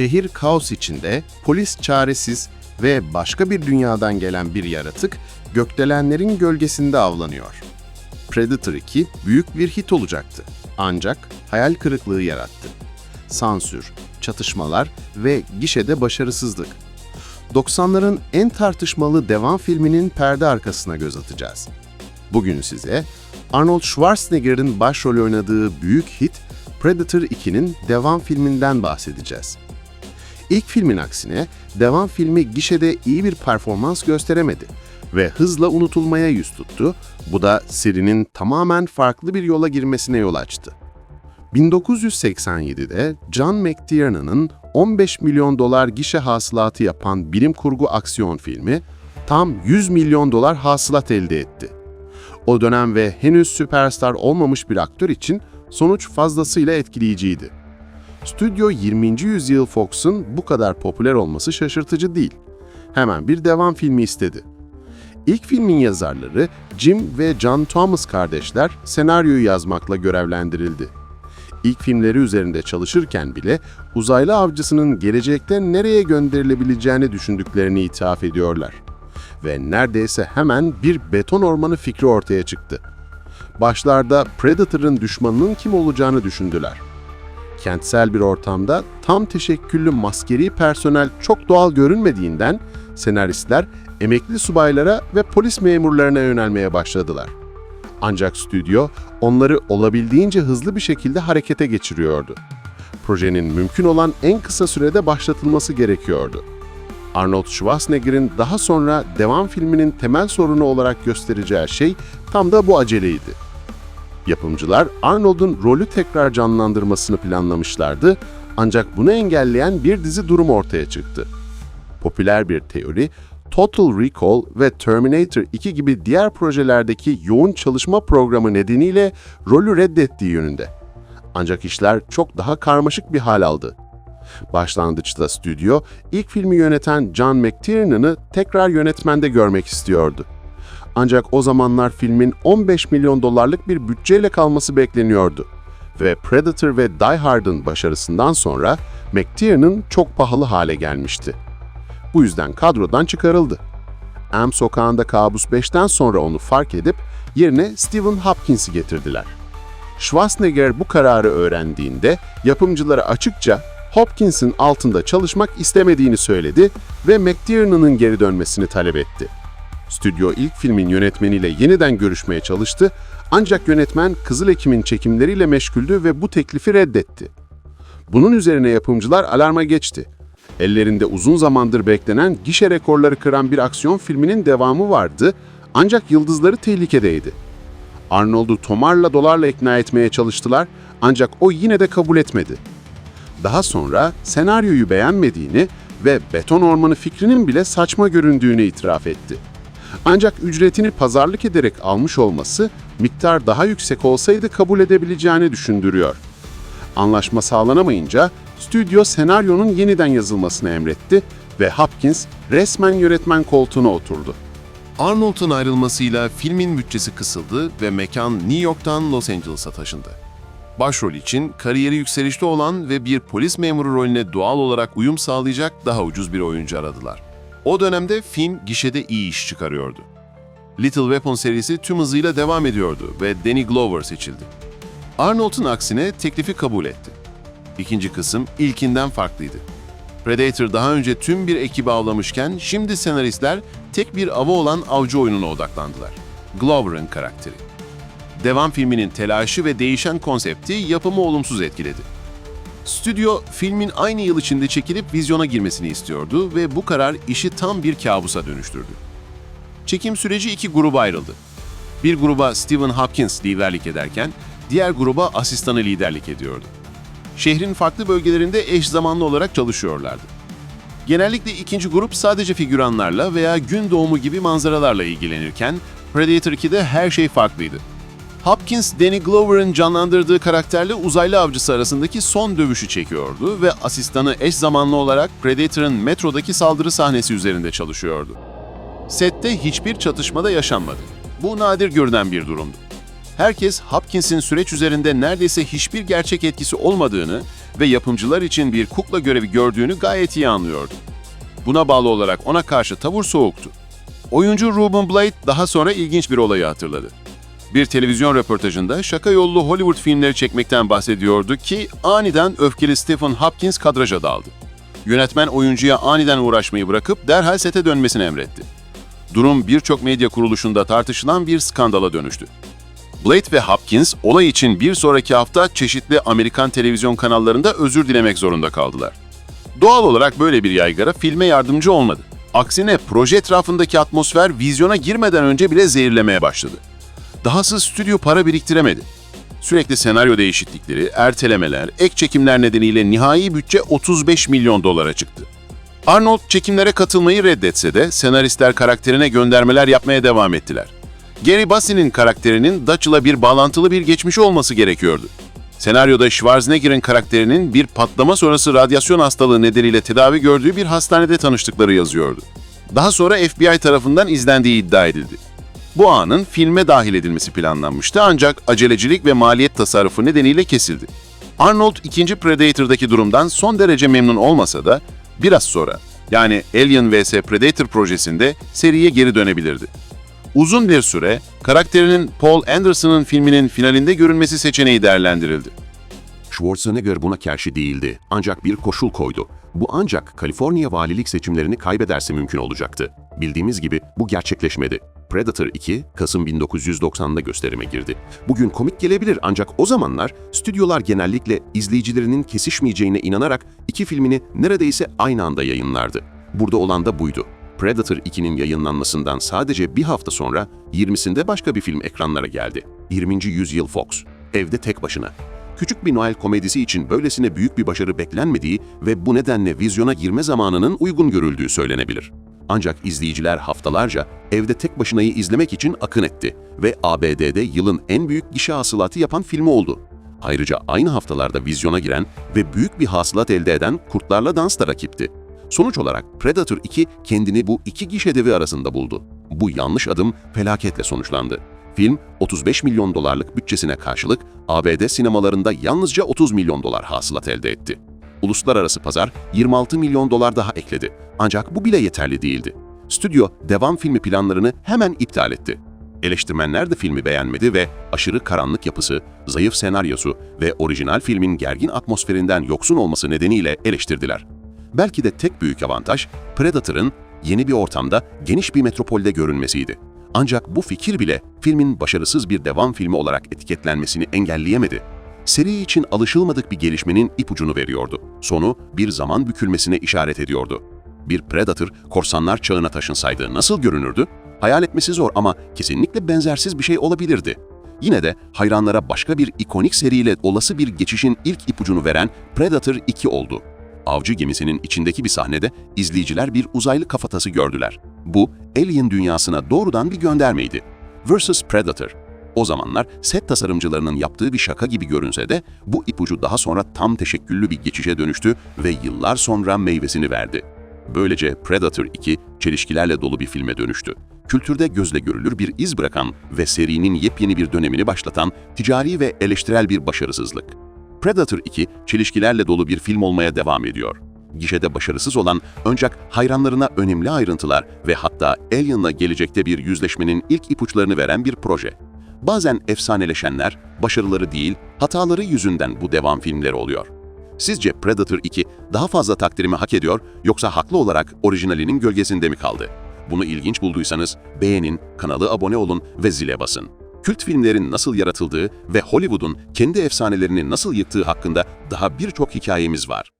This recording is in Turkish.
Şehir kaos içinde, polis çaresiz ve başka bir dünyadan gelen bir yaratık gökdelenlerin gölgesinde avlanıyor. Predator 2 büyük bir hit olacaktı. Ancak hayal kırıklığı yarattı. Sansür, çatışmalar ve gişede başarısızlık. 90'ların en tartışmalı devam filminin perde arkasına göz atacağız. Bugün size Arnold Schwarzenegger'in başrol oynadığı büyük hit Predator 2'nin devam filminden bahsedeceğiz. İlk filmin aksine devam filmi gişede iyi bir performans gösteremedi ve hızla unutulmaya yüz tuttu. Bu da serinin tamamen farklı bir yola girmesine yol açtı. 1987'de John McTiernan'ın 15 milyon dolar gişe hasılatı yapan bilim kurgu aksiyon filmi tam 100 milyon dolar hasılat elde etti. O dönem ve henüz süperstar olmamış bir aktör için sonuç fazlasıyla etkileyiciydi. Stüdyo 20. Yüzyıl Fox'un bu kadar popüler olması şaşırtıcı değil. Hemen bir devam filmi istedi. İlk filmin yazarları Jim ve John Thomas kardeşler senaryoyu yazmakla görevlendirildi. İlk filmleri üzerinde çalışırken bile uzaylı avcısının gelecekte nereye gönderilebileceğini düşündüklerini ithaf ediyorlar. Ve neredeyse hemen bir beton ormanı fikri ortaya çıktı. Başlarda Predator'ın düşmanının kim olacağını düşündüler. Kentsel bir ortamda tam teşekküllü maskeri personel çok doğal görünmediğinden senaristler emekli subaylara ve polis memurlarına yönelmeye başladılar. Ancak stüdyo onları olabildiğince hızlı bir şekilde harekete geçiriyordu. Projenin mümkün olan en kısa sürede başlatılması gerekiyordu. Arnold Schwarzenegger'in daha sonra devam filminin temel sorunu olarak göstereceği şey tam da bu aceleydi. Yapımcılar Arnold'un rolü tekrar canlandırmasını planlamışlardı ancak bunu engelleyen bir dizi durum ortaya çıktı. Popüler bir teori, Total Recall ve Terminator 2 gibi diğer projelerdeki yoğun çalışma programı nedeniyle rolü reddettiği yönünde. Ancak işler çok daha karmaşık bir hal aldı. Başlangıçta stüdyo, ilk filmi yöneten John McTiernan'ı tekrar yönetmende görmek istiyordu. Ancak o zamanlar filmin 15 milyon dolarlık bir bütçeyle kalması bekleniyordu. Ve Predator ve Die Hard'ın başarısından sonra McTiernan çok pahalı hale gelmişti. Bu yüzden kadrodan çıkarıldı. Am Sokağı'nda Kabus 5'ten sonra onu fark edip yerine Stephen Hopkins'i getirdiler. Schwarzenegger bu kararı öğrendiğinde yapımcılara açıkça Hopkins'in altında çalışmak istemediğini söyledi ve McTiernan'ın geri dönmesini talep etti. Stüdyo ilk filmin yönetmeniyle yeniden görüşmeye çalıştı ancak yönetmen Kızıl Ekim'in çekimleriyle meşguldü ve bu teklifi reddetti. Bunun üzerine yapımcılar alarma geçti. Ellerinde uzun zamandır beklenen gişe rekorları kıran bir aksiyon filminin devamı vardı ancak yıldızları tehlikedeydi. Arnold'u tomarla dolarla ikna etmeye çalıştılar ancak o yine de kabul etmedi. Daha sonra senaryoyu beğenmediğini ve beton ormanı fikrinin bile saçma göründüğünü itiraf etti. Ancak ücretini pazarlık ederek almış olması miktar daha yüksek olsaydı kabul edebileceğini düşündürüyor. Anlaşma sağlanamayınca stüdyo senaryonun yeniden yazılmasını emretti ve Hopkins resmen yönetmen koltuğuna oturdu. Arnold'un ayrılmasıyla filmin bütçesi kısıldı ve mekan New York'tan Los Angeles'a taşındı. Başrol için kariyeri yükselişte olan ve bir polis memuru rolüne doğal olarak uyum sağlayacak daha ucuz bir oyuncu aradılar. O dönemde film gişede iyi iş çıkarıyordu. Little Weapon serisi tüm hızıyla devam ediyordu ve Danny Glover seçildi. Arnold'un aksine teklifi kabul etti. İkinci kısım ilkinden farklıydı. Predator daha önce tüm bir ekibi avlamışken şimdi senaristler tek bir ava olan avcı oyununa odaklandılar. Glover'ın karakteri. Devam filminin telaşı ve değişen konsepti yapımı olumsuz etkiledi. Stüdyo filmin aynı yıl içinde çekilip vizyona girmesini istiyordu ve bu karar işi tam bir kabusa dönüştürdü. Çekim süreci iki gruba ayrıldı. Bir gruba Stephen Hopkins liderlik ederken diğer gruba asistanı liderlik ediyordu. Şehrin farklı bölgelerinde eş zamanlı olarak çalışıyorlardı. Genellikle ikinci grup sadece figüranlarla veya gün doğumu gibi manzaralarla ilgilenirken Predator 2'de her şey farklıydı. Hopkins, Danny Glover'ın canlandırdığı karakterle uzaylı avcısı arasındaki son dövüşü çekiyordu ve asistanı eş zamanlı olarak Predator'ın metrodaki saldırı sahnesi üzerinde çalışıyordu. Sette hiçbir çatışmada yaşanmadı. Bu nadir görünen bir durumdu. Herkes Hopkins'in süreç üzerinde neredeyse hiçbir gerçek etkisi olmadığını ve yapımcılar için bir kukla görevi gördüğünü gayet iyi anlıyordu. Buna bağlı olarak ona karşı tavır soğuktu. Oyuncu Ruben Blade daha sonra ilginç bir olayı hatırladı. Bir televizyon röportajında şaka yollu Hollywood filmleri çekmekten bahsediyordu ki aniden öfkeli Stephen Hopkins kadraja daldı. Yönetmen oyuncuya aniden uğraşmayı bırakıp derhal sete dönmesini emretti. Durum birçok medya kuruluşunda tartışılan bir skandala dönüştü. Blade ve Hopkins olay için bir sonraki hafta çeşitli Amerikan televizyon kanallarında özür dilemek zorunda kaldılar. Doğal olarak böyle bir yaygara filme yardımcı olmadı. Aksine proje etrafındaki atmosfer vizyona girmeden önce bile zehirlemeye başladı. Dahası stüdyo para biriktiremedi. Sürekli senaryo değişiklikleri, ertelemeler, ek çekimler nedeniyle nihai bütçe 35 milyon dolara çıktı. Arnold çekimlere katılmayı reddetse de senaristler karakterine göndermeler yapmaya devam ettiler. Gary Busey'nin karakterinin Dutch'la bir bağlantılı bir geçmişi olması gerekiyordu. Senaryoda Schwarzenegger'in karakterinin bir patlama sonrası radyasyon hastalığı nedeniyle tedavi gördüğü bir hastanede tanıştıkları yazıyordu. Daha sonra FBI tarafından izlendiği iddia edildi. Bu anın filme dahil edilmesi planlanmıştı ancak acelecilik ve maliyet tasarrufu nedeniyle kesildi. Arnold ikinci Predator'daki durumdan son derece memnun olmasa da biraz sonra yani Alien vs Predator projesinde seriye geri dönebilirdi. Uzun bir süre karakterinin Paul Anderson'ın filminin finalinde görünmesi seçeneği değerlendirildi. Schwarzenegger buna karşı değildi ancak bir koşul koydu. Bu ancak Kaliforniya valilik seçimlerini kaybederse mümkün olacaktı. Bildiğimiz gibi bu gerçekleşmedi. Predator 2, Kasım 1990'da gösterime girdi. Bugün komik gelebilir ancak o zamanlar stüdyolar genellikle izleyicilerinin kesişmeyeceğine inanarak iki filmini neredeyse aynı anda yayınlardı. Burada olan da buydu. Predator 2'nin yayınlanmasından sadece bir hafta sonra 20'sinde başka bir film ekranlara geldi. 20. Yüzyıl Fox. Evde tek başına. Küçük bir Noel komedisi için böylesine büyük bir başarı beklenmediği ve bu nedenle vizyona girme zamanının uygun görüldüğü söylenebilir. Ancak izleyiciler haftalarca evde tek başınayı izlemek için akın etti ve ABD'de yılın en büyük gişe hasılatı yapan filmi oldu. Ayrıca aynı haftalarda vizyona giren ve büyük bir hasılat elde eden Kurtlarla Dans da rakipti. Sonuç olarak Predator 2 kendini bu iki gişe devi arasında buldu. Bu yanlış adım felaketle sonuçlandı. Film 35 milyon dolarlık bütçesine karşılık ABD sinemalarında yalnızca 30 milyon dolar hasılat elde etti. Uluslararası pazar 26 milyon dolar daha ekledi. Ancak bu bile yeterli değildi. Stüdyo devam filmi planlarını hemen iptal etti. Eleştirmenler de filmi beğenmedi ve aşırı karanlık yapısı, zayıf senaryosu ve orijinal filmin gergin atmosferinden yoksun olması nedeniyle eleştirdiler. Belki de tek büyük avantaj Predator'ın yeni bir ortamda geniş bir metropolde görünmesiydi. Ancak bu fikir bile filmin başarısız bir devam filmi olarak etiketlenmesini engelleyemedi. Seri için alışılmadık bir gelişmenin ipucunu veriyordu. Sonu bir zaman bükülmesine işaret ediyordu. Bir Predator korsanlar çağına taşınsaydı nasıl görünürdü? Hayal etmesi zor ama kesinlikle benzersiz bir şey olabilirdi. Yine de hayranlara başka bir ikonik seriyle olası bir geçişin ilk ipucunu veren Predator 2 oldu. Avcı gemisinin içindeki bir sahnede izleyiciler bir uzaylı kafatası gördüler. Bu, Alien dünyasına doğrudan bir göndermeydi. Versus Predator. O zamanlar set tasarımcılarının yaptığı bir şaka gibi görünse de bu ipucu daha sonra tam teşekküllü bir geçişe dönüştü ve yıllar sonra meyvesini verdi. Böylece Predator 2 çelişkilerle dolu bir filme dönüştü. Kültürde gözle görülür bir iz bırakan ve serinin yepyeni bir dönemini başlatan ticari ve eleştirel bir başarısızlık. Predator 2 çelişkilerle dolu bir film olmaya devam ediyor. Gişede başarısız olan ancak hayranlarına önemli ayrıntılar ve hatta Alien'la gelecekte bir yüzleşmenin ilk ipuçlarını veren bir proje. Bazen efsaneleşenler, başarıları değil, hataları yüzünden bu devam filmleri oluyor. Sizce Predator 2 daha fazla takdirimi hak ediyor yoksa haklı olarak orijinalinin gölgesinde mi kaldı? Bunu ilginç bulduysanız beğenin, kanala abone olun ve zile basın. Kült filmlerin nasıl yaratıldığı ve Hollywood'un kendi efsanelerini nasıl yıktığı hakkında daha birçok hikayemiz var.